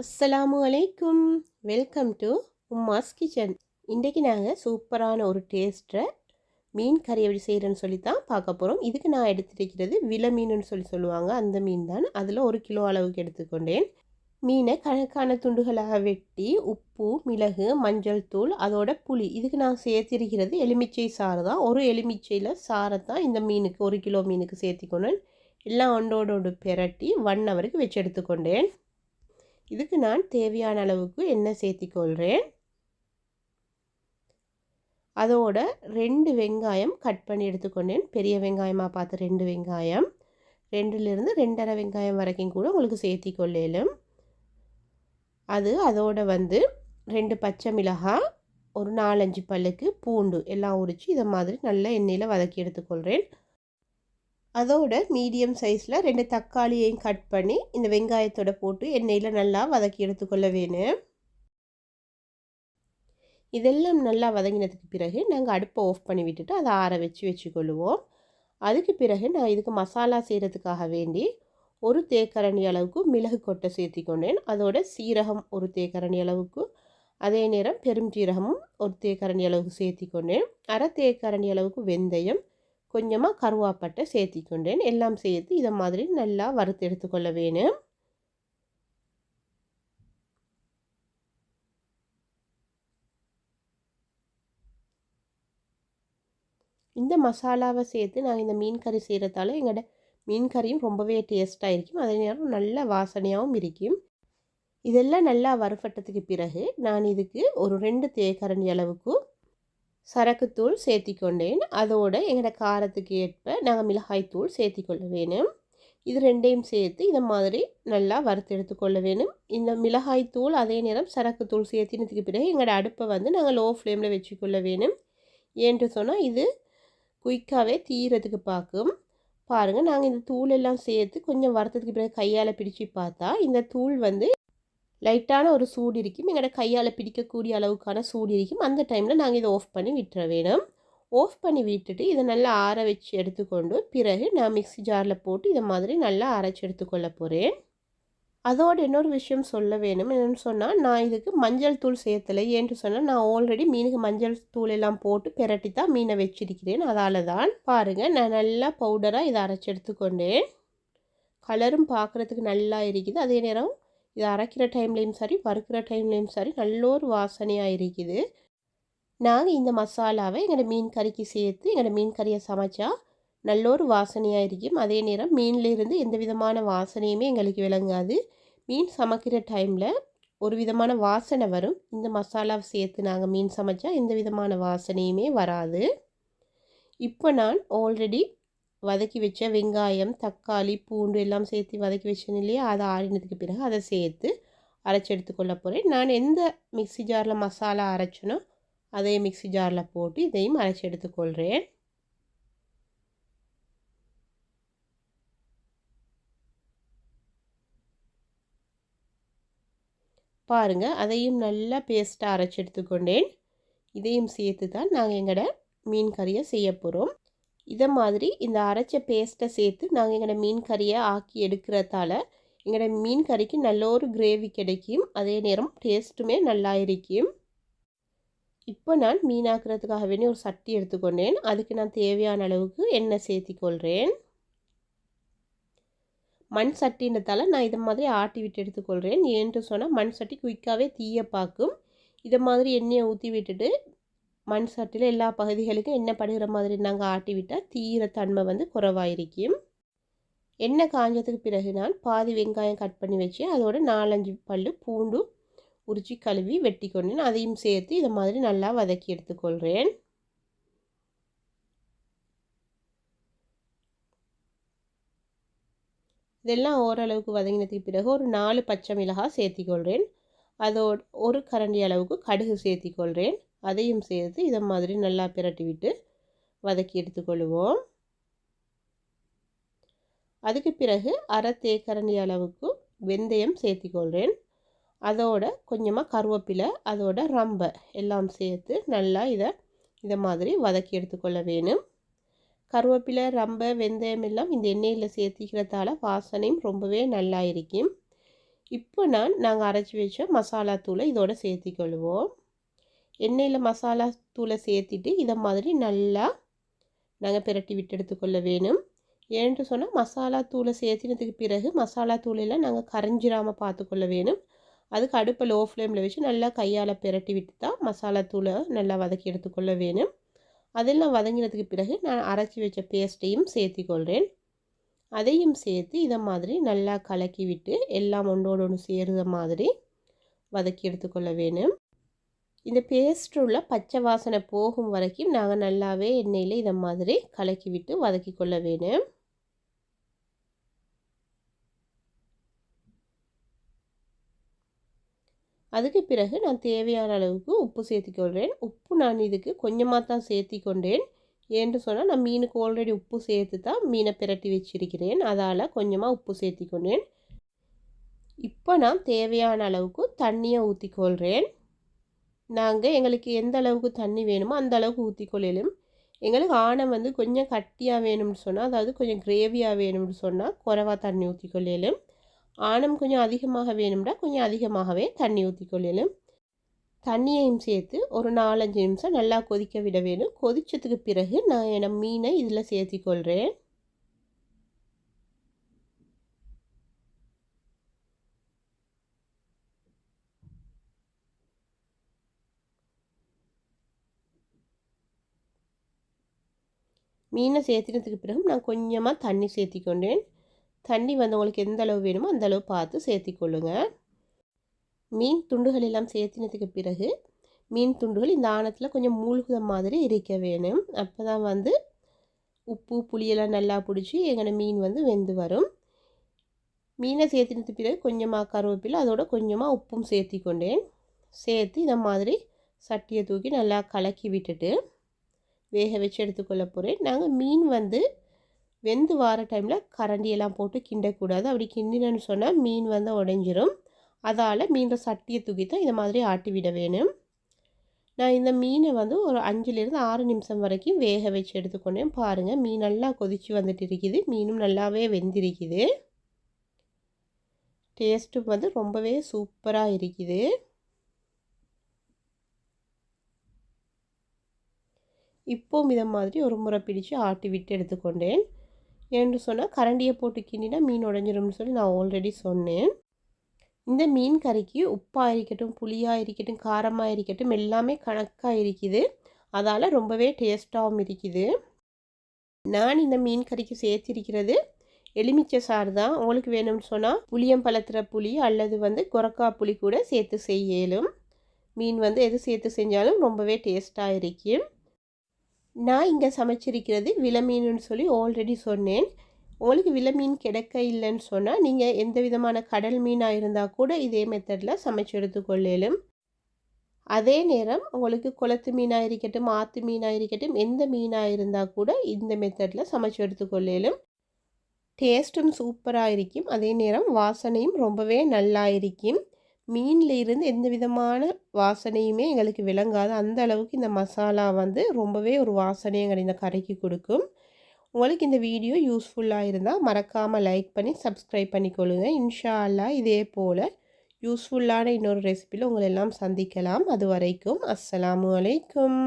அஸ்ஸலாமு அலைக்கும். Welcome to உம்மாஸ் kitchen இன்றைக்கி நாங்கள் சூப்பரான ஒரு டேஸ்ட்டை மீன் கறி எப்படி செய்கிறேன்னு சொல்லி தான் பார்க்க போகிறோம் இதுக்கு நான் எடுத்துருக்கிறது வில மீனுன்னு சொல்லி சொல்லுவாங்க. அந்த மீன் தான். அதில் ஒரு கிலோ அளவுக்கு எடுத்துக்கொண்டேன். மீனை கணக்கான துண்டுகளாக வெட்டி உப்பு மிளகு மஞ்சள் தூள் அதோட புளி. இதுக்கு நான் சேர்த்திருக்கிறது எலுமிச்சை சாறு தான். ஒரு எலுமிச்சையில் சாரை தான் இந்த மீனுக்கு ஒரு கிலோ மீனுக்கு சேர்த்திக்கொண்டேன். எல்லாம் ஒன்றோடோடு பெரட்டி ஒன் ஹவருக்கு வச்சு எடுத்துக்கொண்டேன். இதுக்கு நான் தேவையான அளவுக்கு எண்ணெய் சேர்த்திக்கொள்கிறேன். அதோட ரெண்டு வெங்காயம் கட் பண்ணி எடுத்துக்கொண்டேன். பெரிய வெங்காயமாக பார்த்து ரெண்டு வெங்காயம். ரெண்டுலேருந்து ரெண்டரை வெங்காயம் வரைக்கும் கூட உங்களுக்கு சேர்த்திக்கொள்ளலும். அது அதோட வந்து ரெண்டு பச்சை மிளகாய் ஒரு நாலஞ்சு பல்லுக்கு பூண்டு எல்லாம் உரித்து இதை மாதிரி நல்லா எண்ணெயில் வதக்கி எடுத்துக்கொள்கிறேன். அதோட மீடியம் சைஸில் ரெண்டு தக்காளியையும் கட் பண்ணி இந்த வெங்காயத்தோட போட்டு எண்ணெயில் நல்லா வதக்கி எடுத்துக்கொள்ள வேணும். இதெல்லாம் நல்லா வதங்கினதுக்கு பிறகு நாங்கள் அடுப்பை ஆஃப் பண்ணி விட்டுட்டு அதை ஆற வச்சு வச்சுக்கொள்ளுவோம். அதுக்கு பிறகு நான் இதுக்கு மசாலா செய்கிறதுக்காக வேண்டி ஒரு தேக்கரணி அளவுக்கு மிளகு கொட்டை சேர்த்திக்கொண்டேன். அதோட சீரகம் ஒரு தேக்கரணி அளவுக்கு அதே நேரம் பெரும் சீரகமும் ஒரு தேக்கரணி அளவுக்கு சேர்த்திக்கொண்டேன். அரை தேக்கரணி அளவுக்கு வெந்தயம் கொஞ்சமாக கருவாப்பட்டை சேர்த்திக்கொண்டேன் எல்லாம் சேர்த்து இதை மாதிரி நல்லா வறுத்து எடுத்துக்கொள்ள வேணும். இந்த மசாலாவை சேர்த்து நாங்கள் இந்த மீன் கறி செய்கிறதால எங்களோட மீன் கறியும் ரொம்பவே டேஸ்ட்டாக இருக்கும். அதே நேரம் நல்ல வாசனையாகவும் இருக்கும். இதெல்லாம் நல்லா வறுபட்டதுக்கு பிறகு நான் இதுக்கு ஒரு ரெண்டு தேக்கரணி அளவுக்கு சரக்குத்தூள் சேர்த்திக்கொண்டேன். அதோடு எங்களோட காரத்துக்கு ஏற்ப நாங்கள் மிளகாய்த்தூள் சேர்த்தி கொள்ள வேணும். இது ரெண்டையும் சேர்த்து இந்த மாதிரி நல்லா வறுத்து எடுத்துக்கொள்ள வேணும். இந்த மிளகாய்த்தூள் அதே நேரம் சரக்குத்தூள் சேர்த்தினதுக்கு பிறகு எங்களோட அடுப்பை வந்து நாங்கள் லோ ஃப்ளேமில் வச்சுக்கொள்ள வேணும். ஏன்ட்டு சொன்னால் இது குயிக்காகவே தீரத்துக்கு பார்க்கும். பாருங்கள் நாங்கள் இந்த தூள் எல்லாம் சேர்த்து கொஞ்சம் வறுத்ததுக்கு பிறகு கையால் பிடிச்சி பார்த்தா இந்த தூள் வந்து லைட்டான ஒரு சூடு இருக்கும். எங்களோட கையால் பிடிக்கக்கூடிய அளவுக்கான சூடு இருக்கும். அந்த டைமில் நாங்கள் இதை ஆஃப் பண்ணி விட்டுற வேணும். ஆஃப் பண்ணி விட்டுட்டு இதை நல்லா ஆற வச்சு எடுத்துக்கொண்டு பிறகு நான் மிக்ஸி ஜாரில் போட்டு இதை மாதிரி நல்லா அரைச்சி எடுத்துக்கொள்ள போகிறேன் அதோட இன்னொரு விஷயம் சொல்ல வேணும். என்னென்னு சொன்னால் நான் இதுக்கு மஞ்சள் தூள் சேர்த்தலை. ஏன்ட்டு சொன்னால் நான் ஆல்ரெடி மீனுக்கு மஞ்சள் தூள் எல்லாம் போட்டு பெரட்டி தான் மீனை வச்சிருக்கிறேன். அதால் தான் பாருங்கள் நான் நல்லா பவுடராக இதை அரைச்சி எடுத்துக்கொண்டேன். கலரும் பார்க்குறதுக்கு நல்லா இருக்குது. அதே நேரம் இது அரைக்கிற டைம்லேயும் சரி வறுக்கிற டைம்லேயும் சரி நல்ல ஒரு வாசனையாக இருக்குது. நாங்கள் இந்த மசாலாவை எங்களோட மீன் கறிக்கு சேர்த்து எங்களோட மீன் கறியை சமைச்சா நல்ல ஒரு வாசனையாக இருக்கும். அதே நேரம் மீன்லேருந்து எந்த விதமான வாசனையுமே எங்களுக்கு விளங்காது. மீன் சமைக்கிற டைமில் ஒரு விதமான வாசனை வரும். இந்த மசாலாவை சேர்த்து நாங்கள் மீன் சமைச்சா எந்த விதமான வாசனையுமே வராது. இப்போ நான் ஆல்ரெடி வதக்கி வச்ச வெங்காயம் தக்காளி பூண்டு எல்லாம் சேர்த்து வதக்கி வச்சேன் இல்லையா? அதை ஆறினதுக்கு பிறகு அதை சேர்த்து அரைச்சி எடுத்துக்கொள்ள போகிறேன் நான் எந்த மிக்சி ஜாரில் மசாலா அரைச்சனோ அதே மிக்சி ஜாரில் போட்டு இதையும் அரைச்சி எடுத்துக்கொள்கிறேன் பாருங்கள் அதையும் நல்லா பேஸ்ட்டாக அரைச்சி எடுத்துக்கொண்டேன் இதையும் சேர்த்து தான் நாங்கள் எங்களோட மீன் கறியை செய்ய போகிறோம் இதை மாதிரி இந்த அரைச்ச பேஸ்ட்டை சேர்த்து நாங்கள் எங்களோட மீன் கறியை ஆக்கி எடுக்கிறதால எங்களோட மீன் கறிக்கு நல்ல ஒரு கிரேவி கிடைக்கும். அதே நேரம் டேஸ்ட்டுமே நல்லா இருக்கும். இப்போ நான் மீன் ஆக்கிறதுக்காக வேண்டி ஒரு சட்டி எடுத்துக்கொண்டேன். அதுக்கு நான் தேவையான அளவுக்கு எண்ணெய் சேர்த்திக்கொள்கிறேன் மண் சட்டின்றதால நான் இதை மாதிரி ஆட்டி விட்டு எடுத்துக்கொள்கிறேன் ஏன்ட்டு சொன்னால் மண் சட்டி குயிக்காகவே தீய பார்க்கும் இதை மாதிரி எண்ணெயை ஊற்றி விட்டுட்டு மண் சட்டியில் எல்லா பகுதிகளுக்கும் எண்ணெய் படுகிற மாதிரி நாங்கள் ஆட்டி விட்டால் தீர தன்மை வந்து குறைவாயிருக்கும். எண்ணெய் காஞ்சதுக்கு பிறகு நான் பாதி வெங்காயம் கட் பண்ணி வச்சு அதோட நாலஞ்சு பல் பூண்டு உரிச்சி கழுவி வெட்டி கொண்டேன். அதையும் சேர்த்து இதை மாதிரி நல்லா வதக்கி எடுத்துக்கொள்கிறேன் இதெல்லாம் ஓரளவுக்கு வதங்கினதுக்கு பிறகு ஒரு நாலு பச்சை மிளகாய் சேர்த்திக்கொள்கிறேன் அதோட ஒரு கரண்டி அளவுக்கு கடுகு சேர்த்திக்கொள்கிறேன் அதையும் சேர்த்து இதை மாதிரி நல்லா பிரட்டி விட்டு வதக்கி எடுத்துக்கொள்வோம். அதுக்கு பிறகு அரை தேக்கரண்டி அளவுக்கு வெந்தயம் சேர்த்திக்கொள்கிறேன் அதோட கொஞ்சமாக கருவேப்பிலை அதோட ரம்பை எல்லாம் சேர்த்து நல்லா இதை இதை மாதிரி வதக்கி எடுத்துக்கொள்ள வேணும். கருவேப்பிலை ரம்பை வெந்தயம் எல்லாம் இந்த எண்ணெயில் சேர்த்திக்கிறதால வாசனையும் ரொம்பவே நல்லா இருக்கும். இப்போ நான் நாங்கள் அரைச்சி வச்ச மசாலா தூளை இதோட சேர்த்திக்கொள்வோம். எண்ணெயில் மசாலா தூளை சேர்த்திட்டு இதை மாதிரி நல்லா நாங்கள் பிரட்டி விட்டு எடுத்துக்கொள்ள வேணும். ஏன்ட்டு சொன்னால் மசாலா தூளை சேர்த்தினதுக்கு பிறகு மசாலா தூளெல்லாம் நாங்கள் கரைஞ்சிராமல் பார்த்துக்கொள்ள வேணும். அதுக்கு அடுப்பை லோ ஃப்ளேமில் வச்சு நல்லா கையால் பிரட்டி விட்டு தான் மசாலா தூளை நல்லா வதக்கி எடுத்துக்கொள்ள வேணும். அதெல்லாம் வதங்கினதுக்கு பிறகு நான் அரைச்சி வச்ச பேஸ்ட்டையும் சேர்த்திக்கொள்கிறேன் அதையும் சேர்த்து இதை மாதிரி நல்லா கலக்கி விட்டு எல்லாம் ஒன்றோடு ஒன்று சேருத மாதிரி வதக்கி எடுத்துக்கொள்ள வேணும். இந்த பேஸ்ட் உள்ள பச்சை வாசனை போகும் வரைக்கும் நாங்கள் நல்லாவே எண்ணெயில் இதை மாதிரி கலக்கி விட்டு வதக்கி கொள்ள வேணும். அதுக்கு பிறகு நான் தேவையான அளவுக்கு உப்பு சேர்த்துக்கொள்கிறேன் உப்பு நான் இதுக்கு கொஞ்சமாக தான் சேர்த்தி கொண்டேன். ஏன்னு சொன்னால் நான் மீனுக்கு ஆல்ரெடி உப்பு சேர்த்து தான் மீனை பிரட்டி வச்சிருக்கிறேன். அதால் கொஞ்சமாக உப்பு சேர்த்தி கொண்டேன். இப்போ நான் தேவையான அளவுக்கு தண்ணியை ஊற்றிக்கொள்கிறேன் நாங்கள் எங்களுக்கு எந்த அளவுக்கு தண்ணி வேணுமோ அந்த அளவுக்கு ஊற்றிக்கொள்ளலும் எங்களுக்கு ஆணை வந்து கொஞ்சம் கட்டியாக வேணும்னு சொன்னால் அதாவது கொஞ்சம் கிரேவியாக வேணும்னு சொன்னால் குறைவாக தண்ணி ஊற்றிக்கொள்ளலும் ஆணம் கொஞ்சம் அதிகமாக வேணும்னா கொஞ்சம் அதிகமாகவே தண்ணி ஊற்றிக்கொள்ளலும் தண்ணியையும் சேர்த்து ஒரு நாலஞ்சு நிமிஷம் நல்லா கொதிக்க விட வேணும். கொதிச்சதுக்கு பிறகு நான் என் மீனை இதில் சேர்த்திக்கொள்கிறேன் மீனை சேர்த்தினதுக்கு பிறகு நான் கொஞ்சமாக தண்ணி சேர்த்திக்கொண்டேன். தண்ணி வந்து உங்களுக்கு எந்த அளவு வேணுமோ அந்த அளவு பார்த்து சேர்த்திக்கொள்ளுங்க. மீன் துண்டுகள் எல்லாம் சேர்த்தினதுக்கு பிறகு மீன் துண்டுகள் இந்த ஆணத்தில் கொஞ்சம் மூழ்குத மாதிரி இருக்க வேணும். அப்போ தான் வந்து உப்பு புளியெல்லாம் நல்லா பிடிச்சி எங்களோட மீன் வந்து வெந்து வரும். மீனை சேர்த்தினதுக்கு பிறகு கொஞ்சமாக கருவேப்பிலை அதோட கொஞ்சமாக உப்பும் சேர்த்தி கொண்டேன் சேர்த்து இந்த மாதிரி சட்டியை தூக்கி நல்லா கலக்கி விட்டுட்டு வேக வச்சு எடுத்துக்கொள்ள போகிறேன் நாங்கள் மீன் வந்து வெந்து வார டைமில் கரண்டியெல்லாம் போட்டு கிண்டக்கூடாது. அப்படி கிண்டினன்னு சொன்னால் மீன் வந்து உடைஞ்சிரும். அதால் மீனை சட்டியை தூக்கி தான் இந்த மாதிரி ஆட்டி விட வேணும். நான் இந்த மீனை வந்து ஒரு அஞ்சுலேருந்து ஆறு நிமிஷம் வரைக்கும் வேக வச்சு எடுத்துக்கொண்டேன். பாருங்கள் மீன் நல்லா கொதித்து வந்துட்டு இருக்குது. மீனும் நல்லாவே வெந்திருக்குது. டேஸ்ட்டும் வந்து ரொம்பவே சூப்பராக இருக்குது. இப்போவும் இதை மாதிரி ஒரு முறை பிடிச்சு ஆட்டி விட்டு எடுத்துக்கொண்டேன். என்று சொன்னால் கரண்டியை போட்டு கிண்டினா மீன் உடஞ்சிரும்னு சொல்லி நான் ஆல்ரெடி சொன்னேன். இந்த மீன் கறிக்கு உப்பாக இருக்கட்டும் புளியாக இருக்கட்டும் காரமாக இருக்கட்டும் எல்லாமே கணக்காக இருக்குது. அதால் ரொம்பவே டேஸ்ட்டாகவும் இருக்குது. நான் இந்த மீன் கறிக்கு சேர்த்திருக்கிறது எலுமிச்சை சாறு தான். உங்களுக்கு வேணும்னு சொன்னால் புளியம் பழத்துற புளி அல்லது வந்து கொரக்கா புளி கூட சேர்த்து செய்யலும். மீன் வந்து எது சேர்த்து செஞ்சாலும் ரொம்பவே டேஸ்ட்டாக இருக்கும் நான் இங்கே சமைச்சிருக்கிறது விலமீனுன்னு சொல்லி ஆல்ரெடி சொன்னேன். உங்களுக்கு விலமீன் கிடைக்க இல்லைன்னு சொன்னால் நீங்கள் எந்த விதமான கடல் மீனாக இருந்தால் கூட இதே மெத்தடில் சமைச்சு எடுத்துக்கொள்ளலும் அதே நேரம் உங்களுக்கு குளத்து மீனாக இருக்கட்டும் ஆற்று மீனாக இருக்கட்டும் எந்த மீனாக இருந்தால் கூட இந்த மெத்தடில் சமைச்சு எடுத்துக்கொள்ளலும் டேஸ்ட்டும் சூப்பராக இருக்கும். அதே நேரம் வாசனையும் ரொம்பவே நல்லா இருக்கும். மீனில் இருந்து எந்த விதமான வாசனையுமே எங்களுக்கு விளங்காது. அந்த அளவுக்கு இந்த மசாலா வந்து ரொம்பவே ஒரு வாசனை எங்களுக்கு இந்த கரைக்கு கொடுக்கும். உங்களுக்கு இந்த வீடியோ யூஸ்ஃபுல்லாக இருந்தால் மறக்காமல் லைக் பண்ணி சப்ஸ்கிரைப் பண்ணிக்கொள்ளுங்க. இன்ஷா அல்லா இதே போல் யூஸ்ஃபுல்லான இன்னொரு ரெசிப்பியில் உங்களெல்லாம் சந்திக்கலாம். அது வரைக்கும் அஸ்ஸலாமு அலைக்கும்.